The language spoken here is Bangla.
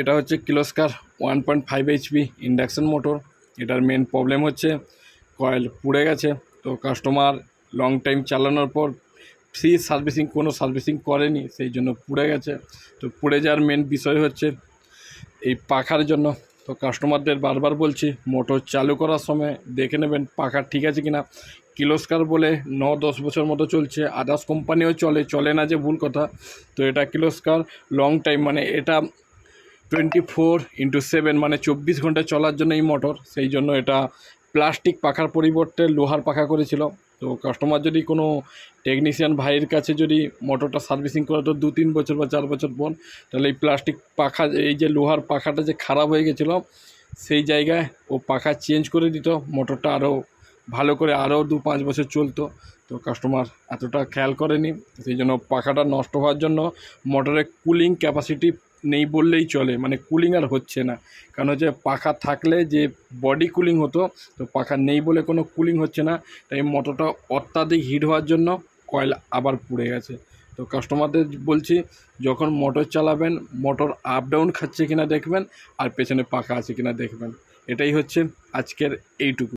এটা হচ্ছে Kirloskar one point five HP induction motor. এটার মেন প্রবলেম হচ্ছে কয়েল পুড়ে গেছে। তো কাস্টমার লং টাইম চালানোর পর ফ্রি সার্ভিসিং কোনো সার্ভিসিং করেনি, সেই জন্য পুড়ে গেছে। তো পুড়ে যাওয়ার মেন বিষয় হচ্ছে এই পাখার জন্য। তো কাস্টমারদের বারবার বলছি মোটর চালু করার সময় দেখে নেবেন পাখা ঠিক আছে কিনা। কিলোস্কার বলে ন দশ বছর মতো চলছে আদার্স কোম্পানিও চলে চলে না যে ভুল কথা। তো এটা কিলোস্কার লং টাইম মানে এটা টোয়েন্টি ফোর ইন্টু সেভেন মানে চব্বিশ ঘণ্টা চলার জন্য এই মোটর সেই জন্য এটা প্লাস্টিক পাখার পরিবর্তে লোহার পাখা করেছিল। তো কাস্টমার যদি কোনো টেকনিশিয়ান ভাইয়ের কাছে যদি মোটরটা সার্ভিসিং করে তো দু তিন বছর বা চার বছর পর, তাহলে এই প্লাস্টিক পাখা, এই যে লোহার পাখাটা যে খারাপ হয়ে গেছিল, সেই জায়গায় ও পাখা চেঞ্জ করে দিত মোটরটা আরও ভালো করে আরও দু পাঁচ বছর চলতো। তো কাস্টমার এতটা খেয়াল করেনি, সেই জন্য পাখাটা নষ্ট হওয়ার জন্য মোটরের কুলিং ক্যাপাসিটি নেই বললেই চলে মানে কুলিং আর হচ্ছে না। কারণ হচ্ছে পাখা থাকলে যে বডি কুলিং হতো, তো পাখা নেই বলে কোনো কুলিং হচ্ছে না। তাই মোটরটা অত্যাধিক হিট হওয়ার জন্য কয়েল আবার পুড়ে গেছে। তো কাস্টমারদের বলছি, যখন মোটর চালাবেন মোটর আপ ডাউন খাচ্ছে কিনা দেখবেন, আর পেছনে পাখা আছে কিনা দেখবেন। এটাই হচ্ছে আজকের এইটুকু।